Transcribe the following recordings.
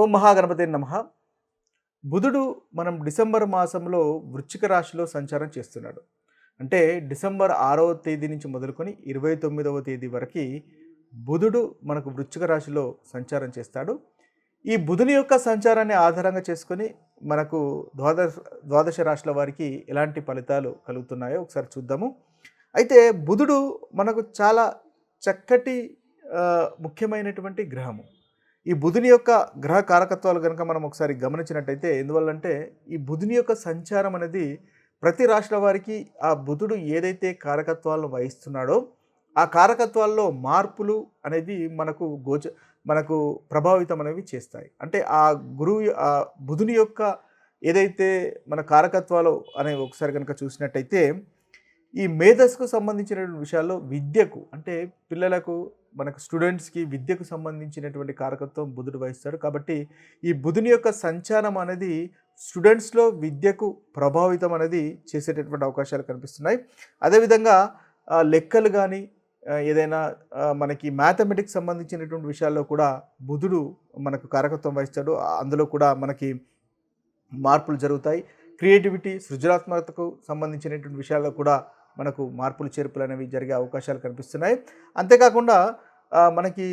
ఓం మహాగణపతి నమ. బుధుడు మనం డిసెంబర్ మాసంలో వృశ్చిక రాశిలో సంచారం చేస్తున్నాడు. అంటే డిసెంబర్ ఆరవ తేదీ నుంచి మొదలుకొని ఇరవై తొమ్మిదవ తేదీ వరకు బుధుడు మనకు వృశ్చిక రాశిలో సంచారం చేస్తాడు. ఈ బుధుని యొక్క సంచారాన్ని ఆధారంగా చేసుకొని మనకు ద్వాదశ ద్వాదశ రాశుల వారికి ఎలాంటి ఫలితాలు కలుగుతున్నాయో ఒకసారి చూద్దాము. అయితే బుధుడు మనకు చాలా చక్కటి ముఖ్యమైనటువంటి గ్రహము. ఈ బుధుని యొక్క గ్రహ కారకత్వాలు కనుక మనం ఒకసారి గమనించినట్టయితే ఎందువల్లంటే ఈ బుధుని యొక్క సంచారం అనేది ప్రతి రాష్ట్ర వారికి ఆ బుధుడు ఏదైతే కారకత్వాలను వహిస్తున్నాడో ఆ కారకత్వాల్లో మార్పులు అనేది మనకు గోచ మనకు ప్రభావితం అనేవి చేస్తాయి. అంటే ఆ గురువు ఆ బుధుని యొక్క ఏదైతే మన కారకత్వాలు అనేవి ఒకసారి కనుక చూసినట్టయితే ఈ మేధస్సుకు సంబంధించిన విషయాల్లో విద్యకు అంటే పిల్లలకు మనకు స్టూడెంట్స్కి విద్యకు సంబంధించినటువంటి కారకత్వం బుధుడు వహిస్తాడు. కాబట్టి ఈ బుధుని యొక్క సంచారం అనేది స్టూడెంట్స్లో విద్యకు ప్రభావితం అనేది చేసేటటువంటి అవకాశాలు కనిపిస్తున్నాయి. అదేవిధంగా లెక్కలు కానీ ఏదైనా మనకి మ్యాథమెటిక్స్ సంబంధించినటువంటి విషయాల్లో కూడా బుధుడు మనకు కారకత్వం వహిస్తాడు. అందులో కూడా మనకి మార్పులు జరుగుతాయి. క్రియేటివిటీ సృజనాత్మకతకు సంబంధించినటువంటి విషయాల్లో కూడా మనకు మార్పులు చేర్పులు అనేవి జరిగే అవకాశాలు కనిపిస్తున్నాయి. అంతేకాకుండా మనకి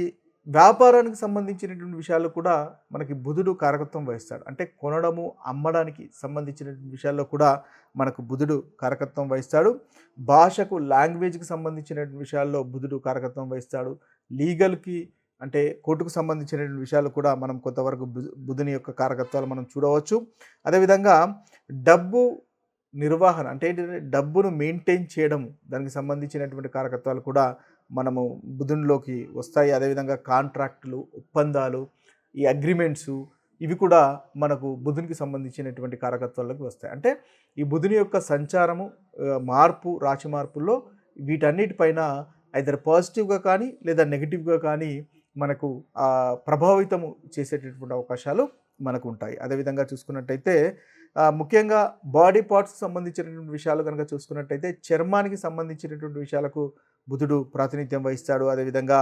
వ్యాపారానికి సంబంధించినటువంటి విషయాల్లో కూడా మనకి బుధుడు కారకత్వం వహిస్తాడు. అంటే కొనడము అమ్మడానికి సంబంధించినటువంటి విషయాల్లో కూడా మనకు బుధుడు కారకత్వం వహిస్తాడు. భాషకు లాంగ్వేజ్కి సంబంధించినటువంటి విషయాల్లో బుధుడు కారకత్వం వహిస్తాడు. లీగల్కి అంటే కోర్టుకు సంబంధించినటువంటి విషయాలు కూడా మనం కొంతవరకు బుధుని యొక్క కారకత్వాలు మనం చూడవచ్చు. అదేవిధంగా డబ్బు నిర్వహణ అంటే ఏంటంటే డబ్బును మెయింటైన్ చేయడం దానికి సంబంధించినటువంటి కారకత్వాలు కూడా మనము బుధునిలోకి వస్తాయి. అదేవిధంగా కాంట్రాక్టులు ఒప్పందాలు ఈ అగ్రిమెంట్స్ ఇవి కూడా మనకు బుధునికి సంబంధించినటువంటి కారకత్వాలకు వస్తాయి. అంటే ఈ బుధుని యొక్క సంచారము మార్పు రాశి మార్పుల్లో వీటన్నిటిపైన ఐదర్ పాజిటివ్గా కానీ లేదా నెగిటివ్గా కానీ మనకు ప్రభావితము చేసేటటువంటి అవకాశాలు మనకు ఉంటాయి. అదేవిధంగా చూసుకున్నట్టయితే ముఖ్యంగా బాడీ పార్ట్స్ సంబంధించినటువంటి విషయాలు కనుక చూసుకున్నట్టయితే చర్మానికి సంబంధించినటువంటి విషయాలకు బుధుడు ప్రాతినిధ్యం వహిస్తాడు. అదేవిధంగా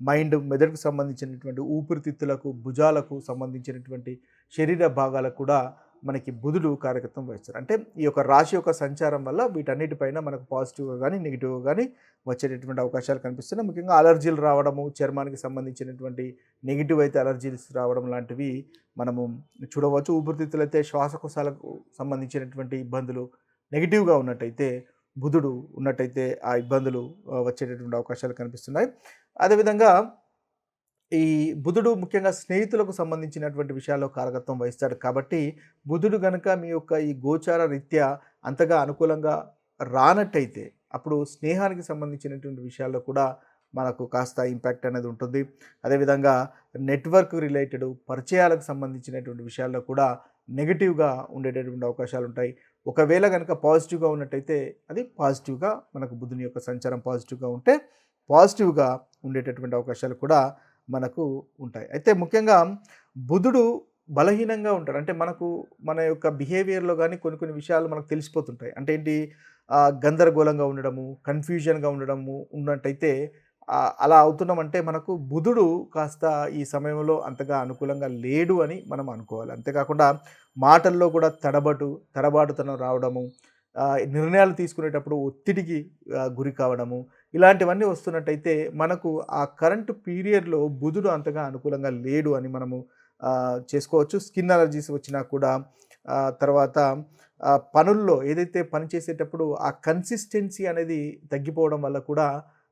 మైండ్ మెదడుకు సంబంధించినటువంటి ఊపిరితిత్తులకు భుజాలకు సంబంధించినటువంటి శరీర భాగాలకు కూడా మనకి బుధుడు కారకత్వం వహిస్తారు. అంటే ఈ యొక్క రాశి యొక్క సంచారం వల్ల వీటన్నిటిపైన మనకు పాజిటివ్గా కానీ నెగిటివ్గా కానీ వచ్చేటటువంటి అవకాశాలు కనిపిస్తున్నాయి. ముఖ్యంగా అలర్జీలు రావడము చర్మానికి సంబంధించినటువంటి నెగిటివ్ అయితే అలర్జీస్ రావడం లాంటివి మనము చూడవచ్చు. ఊపిరితిత్తులు అయితే శ్వాసకోశాలకు సంబంధించినటువంటి ఇబ్బందులు నెగిటివ్గా ఉన్నట్టయితే బుధుడు ఉన్నట్టయితే ఆ ఇబ్బందులు వచ్చేటటువంటి అవకాశాలు కనిపిస్తున్నాయి. అదేవిధంగా ఈ బుధుడు ముఖ్యంగా స్నేహితులకు సంబంధించినటువంటి విషయాల్లో కారకత్వం వహిస్తాడు. కాబట్టి బుధుడు గనుక మీ యొక్క ఈ గోచార రీత్యా అంతగా అనుకూలంగా రానట్టయితే అప్పుడు స్నేహానికి సంబంధించినటువంటి విషయాల్లో కూడా మనకు కాస్త ఇంపాక్ట్ అనేది ఉంటుంది. అదేవిధంగా నెట్వర్క్ రిలేటెడ్ పరిచయాలకు సంబంధించినటువంటి విషయాల్లో కూడా నెగిటివ్గా ఉండేటటువంటి అవకాశాలు ఉంటాయి. ఒకవేళ కనుక పాజిటివ్గా ఉన్నట్టయితే అది పాజిటివ్గా మనకు బుధుని యొక్క సంచారం పాజిటివ్గా ఉంటే పాజిటివ్గా ఉండేటటువంటి అవకాశాలు కూడా మనకు ఉంటాయి. అయితే ముఖ్యంగా బుధుడు బలహీనంగా ఉంటాడు. అంటే మనకు మన యొక్క బిహేవియర్లో కానీ కొన్ని కొన్ని విషయాలు మనకు తెలిసిపోతుంటాయి. అంటే ఏంటి? గందరగోళంగా ఉండడము కన్ఫ్యూజన్గా ఉండడము ఉన్నట్టయితే అలా అవుతున్నామంటే మనకు బుధుడు కాస్త ఈ సమయంలో అంతగా అనుకూలంగా లేడు అని మనం అనుకోవాలి. అంతేకాకుండా మాటల్లో కూడా తడబటు తడబాటుతనం రావడము నిర్ణయాలు తీసుకునేటప్పుడు ఒత్తిడికి గురి కావడము ఇలాంటివన్నీ వస్తున్నట్టయితే మనకు ఆ కరెంటు పీరియడ్లో బుధుడు అంతగా అనుకూలంగా లేడు అని మనము చేసుకోవచ్చు. స్కిన్ అలర్జీస్ వచ్చినా కూడా తర్వాత పనుల్లో ఏదైతే పని చేసేటప్పుడు ఆ కన్సిస్టెన్సీ అనేది తగ్గిపోవడం వల్ల కూడా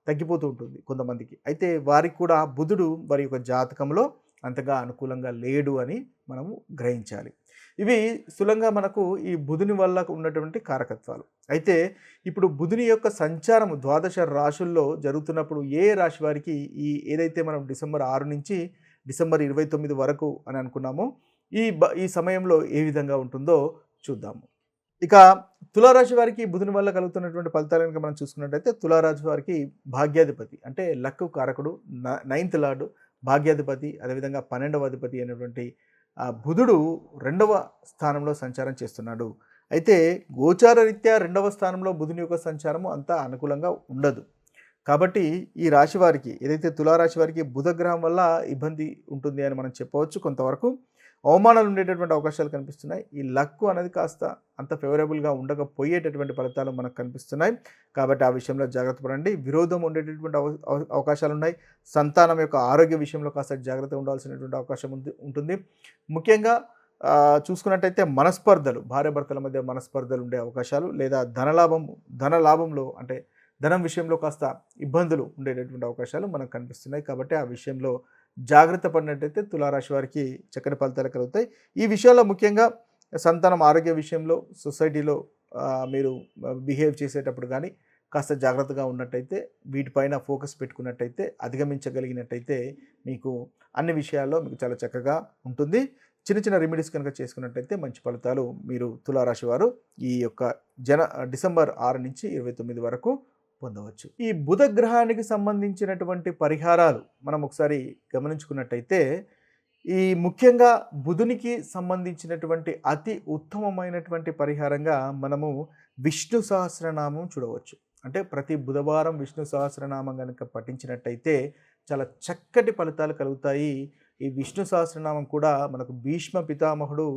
తగ్గిపోతూ ఉంటుంది కొంతమందికి. అయితే వారికి కూడా బుధుడు వారి యొక్క జాతకంలో అంతగా అనుకూలంగా లేడు అని మనము గ్రహించాలి. ఇవి స్థూలంగా మనకు ఈ బుధుని వల్ల ఉన్నటువంటి కారకత్వాలు. అయితే ఇప్పుడు బుధుని యొక్క సంచారం ద్వాదశ రాశుల్లో జరుగుతున్నప్పుడు ఏ రాశి వారికి ఈ ఏదైతే మనం డిసెంబర్ ఆరు నుంచి డిసెంబర్ ఇరవై తొమ్మిది వరకు అని అనుకున్నామో ఈ బ ఈ సమయంలో ఏ విధంగా ఉంటుందో చూద్దాము. ఇక తులారాశి వారికి బుధుని వల్ల కలుగుతున్నటువంటి ఫలితాలు కనుక మనం చూసుకున్నట్టయితే తులారాశి వారికి భాగ్యాధిపతి అంటే లక్కు కారకుడు న- నైన్త్ లార్డు భాగ్యాధిపతి అదేవిధంగా పన్నెండవ అధిపతి అయినటువంటి ఆ బుధుడు రెండవ స్థానంలో సంచారం చేస్తున్నాడు. అయితే గోచార రీత్యా రెండవ స్థానంలో బుధుని యొక్క సంచారము అంత అనుకూలంగా ఉండదు. కాబట్టి ఈ రాశి వారికి ఏదైతే తులారాశి వారికి బుధగ్రహం వల్ల ఇబ్బంది ఉంటుంది అని మనం చెప్పవచ్చు కొంతవరకు అవమానాలు ఉండేటటువంటి అవకాశాలు కనిపిస్తున్నాయి. ఈ లక్ అనేది కాస్త అంత ఫేవరబుల్గా ఉండకపోయేటటువంటి ఫలితాలు మనకు కనిపిస్తున్నాయి. కాబట్టి ఆ విషయంలో జాగ్రత్త పడండి. విరోధం ఉండేటటువంటి అవ- అవకాశాలు ఉన్నాయి సంతానం యొక్క ఆరోగ్య విషయంలో కాస్త జాగ్రత్త ఉండాల్సినటువంటి అవకాశం ఉంది- ఉంటుంది. ముఖ్యంగా చూసుకున్నట్టయితే మనస్పర్ధలు భార్యాభర్తల మధ్య మనస్పర్ధలు ఉండే అవకాశాలు లేదా ధనలాభం ధన లాభంలో అంటే ధనం విషయంలో కాస్త ఇబ్బందులు ఉండేటటువంటి అవకాశాలు మనకు కనిపిస్తున్నాయి. కాబట్టి ఆ విషయంలో జాగ్రత్త పడినట్టయితే తులారాశి వారికి చక్కని ఫలితాలు కలుగుతాయి. ఈ విషయాల్లో ముఖ్యంగా సంతానం ఆరోగ్య విషయంలో సొసైటీలో మీరు బిహేవ్ చేసేటప్పుడు కానీ కాస్త జాగ్రత్తగా ఉన్నట్టయితే వీటిపైన ఫోకస్ పెట్టుకున్నట్టయితే అధిగమించగలిగినట్టయితే మీకు అన్ని విషయాల్లో మీకు చాలా చక్కగా ఉంటుంది. చిన్న చిన్న రెమెడీస్ కనుక చేసుకున్నట్టయితే మంచి ఫలితాలు మీరు తులారాశి వారు ఈ యొక్క జన డిసెంబర్ ఆరు నుంచి ఇరవై తొమ్మిది వరకు పొందవచ్చు. ఈ బుధ గ్రహానికి సంబంధించినటువంటి పరిహారాలు మనం ఒకసారి గమనించుకున్నట్టయితే ఈ ముఖ్యంగా బుధునికి సంబంధించినటువంటి అతి ఉత్తమమైనటువంటి పరిహారంగా మనము విష్ణు సహస్రనామం చూడవచ్చు. అంటే ప్రతి బుధవారం విష్ణు సహస్రనామం కనుక పఠించినట్టయితే చాలా చక్కటి ఫలితాలు కలుగుతాయి. ఈ విష్ణు సహస్రనామం కూడా మనకు భీష్మ పితామహుడు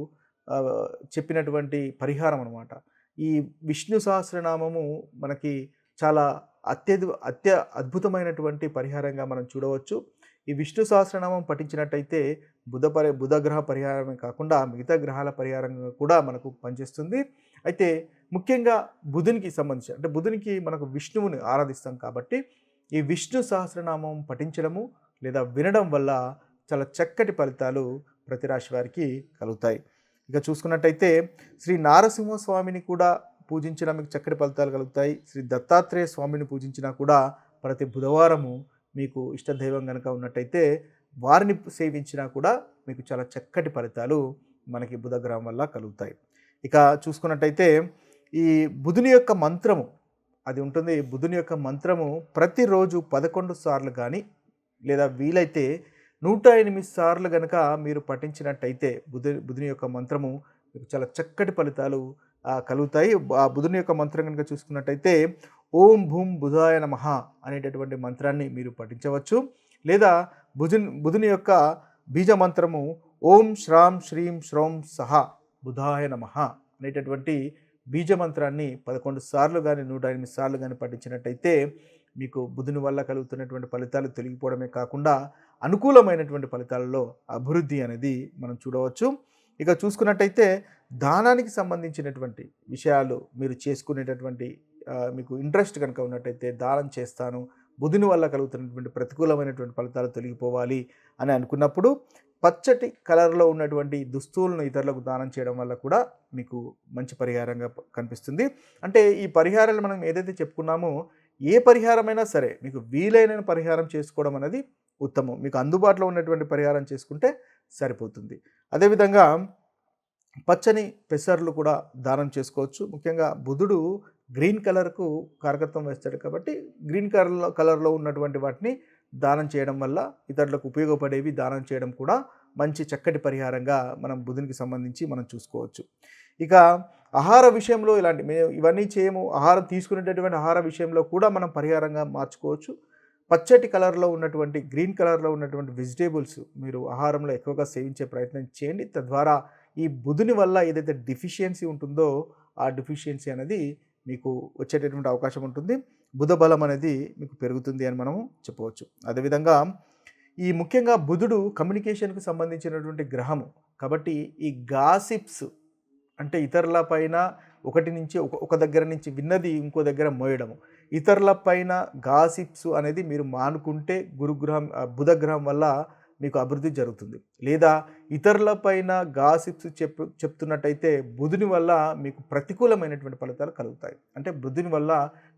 చెప్పినటువంటి పరిహారం అనమాట ఈ విష్ణు సహస్రనామము మనకి చాలా అత్యధి అత్య అద్భుతమైనటువంటి పరిహారంగా మనం చూడవచ్చు. ఈ విష్ణు సహస్రనామం పఠించినట్టయితే బుధ పరి బుధ గ్రహ పరిహారమే కాకుండా మిగతా గ్రహాల పరిహారంగా కూడా మనకు పనిచేస్తుంది. అయితే ముఖ్యంగా బుధునికి సంబంధించి అంటే బుధునికి మనకు విష్ణువుని ఆరాధిస్తాం కాబట్టి ఈ విష్ణు సహస్రనామం పఠించడము లేదా వినడం వల్ల చాలా చక్కటి ఫలితాలు ప్రతి రాశి వారికి కలుగుతాయి. ఇక చూసుకున్నట్టయితే శ్రీ నారసింహ స్వామిని కూడా పూజించిన మీకు చక్కటి ఫలితాలు కలుగుతాయి. శ్రీ దత్తాత్రేయ స్వామిని పూజించినా కూడా ప్రతి బుధవారము మీకు ఇష్టదైవం కనుక ఉన్నట్టయితే వారిని సేవించినా కూడా మీకు చాలా చక్కటి ఫలితాలు మనకి బుధగ్రహం వల్ల కలుగుతాయి. ఇక చూసుకున్నట్టయితే ఈ బుధుని యొక్క మంత్రము అది ఉంటుంది. బుధుని యొక్క మంత్రము ప్రతిరోజు పదకొండు సార్లు కానీ లేదా వీలైతే నూట ఎనిమిది సార్లు కనుక మీరు పఠించినట్టయితే బుధు బుధుని యొక్క మంత్రము మీకు చాలా చక్కటి ఫలితాలు కలుగుతాయి. ఆ బుధుని యొక్క మంత్రం కనుక చూసుకున్నట్టయితే ఓం భూం బుధాయ నమః అనేటటువంటి మంత్రాన్ని మీరు పఠించవచ్చు. లేదా బుధున్ బుధుని యొక్క బీజ మంత్రము ఓం శ్రాం శ్రీం శ్రౌం సహ బుధాయ నమః అనేటటువంటి బీజ మంత్రాన్ని పదకొండు సార్లు కానీ నూట ఎనిమిది సార్లు కానీ పఠించినట్టయితే మీకు బుధుని వల్ల కలుగుతున్నటువంటి ఫలితాలు తొలగిపోవడమే కాకుండా అనుకూలమైనటువంటి ఫలితాలలో అభివృద్ధి అనేది మనం చూడవచ్చు. ఇక చూసుకున్నట్టయితే దానానికి సంబంధించినటువంటి విషయాలు మీరు చేసుకునేటటువంటి మీకు ఇంట్రెస్ట్ కనుక ఉన్నట్టయితే దానం చేస్తాను బుధుని వల్ల కలుగుతున్నటువంటి ప్రతికూలమైనటువంటి ఫలితాలు తొలగిపోవాలి అని అనుకున్నప్పుడు పచ్చటి కలర్లో ఉన్నటువంటి దుస్తువులను ఇతరులకు దానం చేయడం వల్ల కూడా మీకు మంచి పరిహారంగా కనిపిస్తుంది. అంటే ఈ పరిహారాలు మనం ఏదైతే చెప్పుకున్నామో ఏ పరిహారమైనా సరే మీకు వీలైన పరిహారం చేసుకోవడం అనేది ఉత్తమం. మీకు అందుబాటులో ఉన్నటువంటి పరిహారం చేసుకుంటే సరిపోతుంది. అదేవిధంగా పచ్చని పెసర్లు కూడా దానం చేసుకోవచ్చు. ముఖ్యంగా బుధుడు గ్రీన్ కలర్కు కారకత్వం వేస్తాడు కాబట్టి గ్రీన్ కలర్లో కలర్లో ఉన్నటువంటి వాటిని దానం చేయడం వల్ల ఇతరులకు ఉపయోగపడేవి దానం చేయడం కూడా మంచి చక్కటి పరిహారంగా మనం బుధునికి సంబంధించి మనం చూసుకోవచ్చు. ఇక ఆహార విషయంలో ఇలాంటి మేము ఇవన్నీ చేయము ఆహారం తీసుకునేటటువంటి ఆహార విషయంలో కూడా మనం పరిహారంగా మార్చుకోవచ్చు. పచ్చటి కలర్లో ఉన్నటువంటి గ్రీన్ కలర్లో ఉన్నటువంటి వెజిటేబుల్స్ మీరు ఆహారంలో ఎక్కువగా సేవించే ప్రయత్నం చేయండి. తద్వారా ఈ బుధుని వల్ల ఏదైతే డిఫిషియన్సీ ఉంటుందో ఆ డిఫిషియన్సీ అనేది మీకు వచ్చేటటువంటి అవకాశం ఉంటుంది. బుధ బలం అనేది మీకు పెరుగుతుంది అని మనము చెప్పవచ్చు. అదేవిధంగా ఈ ముఖ్యంగా బుధుడు కమ్యూనికేషన్కు సంబంధించినటువంటి గ్రహము. కాబట్టి ఈ గాసిప్స్ అంటే ఇతరుల పైన ఒకటి నుంచి ఒక ఒక దగ్గర నుంచి విన్నది ఇంకో దగ్గర మోయడము. ఇతరులపైన గాసిప్స్ అనేది మీరు మానుకుంటే గురుగ్రహం బుధగ్రహం వల్ల మీకు అభివృద్ధి జరుగుతుంది. లేదా ఇతరులపైన గాసిప్స్ చెప్పు చెప్తున్నట్టయితే బుధుని వల్ల మీకు ప్రతికూలమైనటువంటి ఫలితాలు కలుగుతాయి. అంటే బుధుని వల్ల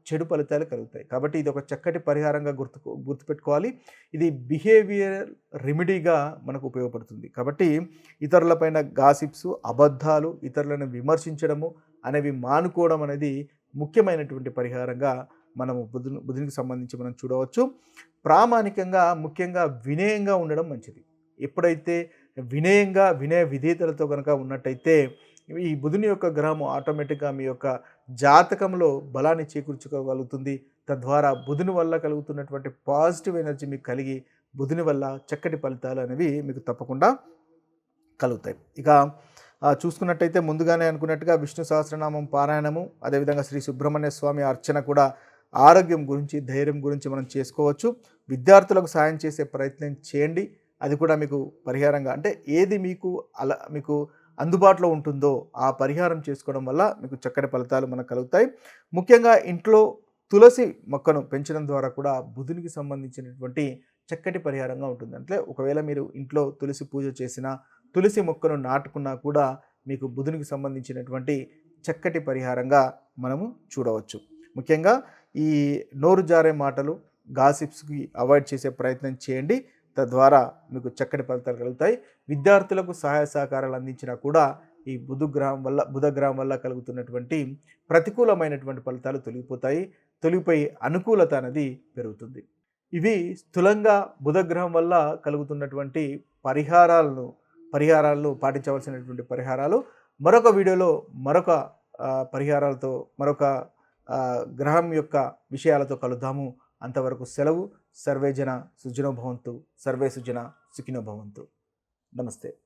చెడు ఫలితాలు కలుగుతాయి. కాబట్టి ఇది ఒక చక్కటి పరిహారంగా గుర్తు గుర్తుపెట్టుకోవాలి. ఇది బిహేవియర్ రెమెడీగా మనకు ఉపయోగపడుతుంది. కాబట్టి ఇతరులపైన గాసిప్స్ అబద్ధాలు ఇతరులను విమర్శించడము అనేవి మానుకోవడం అనేది ముఖ్యమైనటువంటి పరిహారంగా మనము బుధుని బుధునికి సంబంధించి మనం చూడవచ్చు. ప్రామాణికంగా ముఖ్యంగా వినయంగా ఉండడం మంచిది. ఎప్పుడైతే వినయంగా వినయ విధేతలతో కనుక ఉన్నట్టయితే ఈ బుధుని యొక్క గ్రహము ఆటోమేటిక్గా మీ యొక్క జాతకంలో బలాన్ని చేకూర్చుకోగలుగుతుంది. తద్వారా బుధుని వల్ల కలుగుతున్నటువంటి పాజిటివ్ ఎనర్జీ మీకు కలిగి బుధుని వల్ల చక్కటి ఫలితాలు అనేవి మీకు తప్పకుండా కలుగుతాయి. ఇక చూసుకున్నట్టయితే ముందుగానే అనుకున్నట్టుగా విష్ణు సహస్రనామం పారాయణము అదేవిధంగా శ్రీ సుబ్రహ్మణ్య స్వామి అర్చన కూడా ఆరోగ్యం గురించి ధైర్యం గురించి మనం చేసుకోవచ్చు. విద్యార్థులకు సాయం చేసే ప్రయత్నం చేయండి. అది కూడా మీకు పరిహారంగా అంటే ఏది మీకు అలా మీకు అందుబాటులో ఉంటుందో ఆ పరిహారం చేసుకోవడం వల్ల మీకు చక్కటి ఫలితాలు మనకు కలుగుతాయి. ముఖ్యంగా ఇంట్లో తులసి మొక్కను పెంచడం ద్వారా కూడా బుధునికి సంబంధించినటువంటి చక్కటి పరిహారంగా ఉంటుంది. అంటే ఒకవేళ మీరు ఇంట్లో తులసి పూజ చేసినా తులసి మొక్కను నాటుకున్నా కూడా మీకు బుధునికి సంబంధించినటువంటి చక్కటి పరిహారంగా మనము చూడవచ్చు. ముఖ్యంగా ఈ నోరు జారే మాటలు గాసిప్స్కి అవాయిడ్ చేసే ప్రయత్నం చేయండి. తద్వారా మీకు చక్కటి ఫలితాలు కలుగుతాయి. విద్యార్థులకు సహాయ సహకారాలు అందించినా కూడా ఈ బుధగ్రహం వల్ల బుధగ్రహం వల్ల కలుగుతున్నటువంటి ప్రతికూలమైనటువంటి ఫలితాలు తొలగిపోతాయి. తొలగిపోయి అనుకూలత అనేది పెరుగుతుంది. ఇవి స్థూలంగా బుధగ్రహం వల్ల కలుగుతున్నటువంటి పరిహారాలను పరిహారాలను పాటించవలసినటువంటి పరిహారాలు. మరొక వీడియోలో మరొక పరిహారాలతో మరొక గ్రహం యొక్క విషయాలతో కలుద్దాము. అంతవరకు సెలవు. సర్వే జన సుజనో భవంతు. సర్వే సుజన సుఖినో భవంతు. నమస్తే.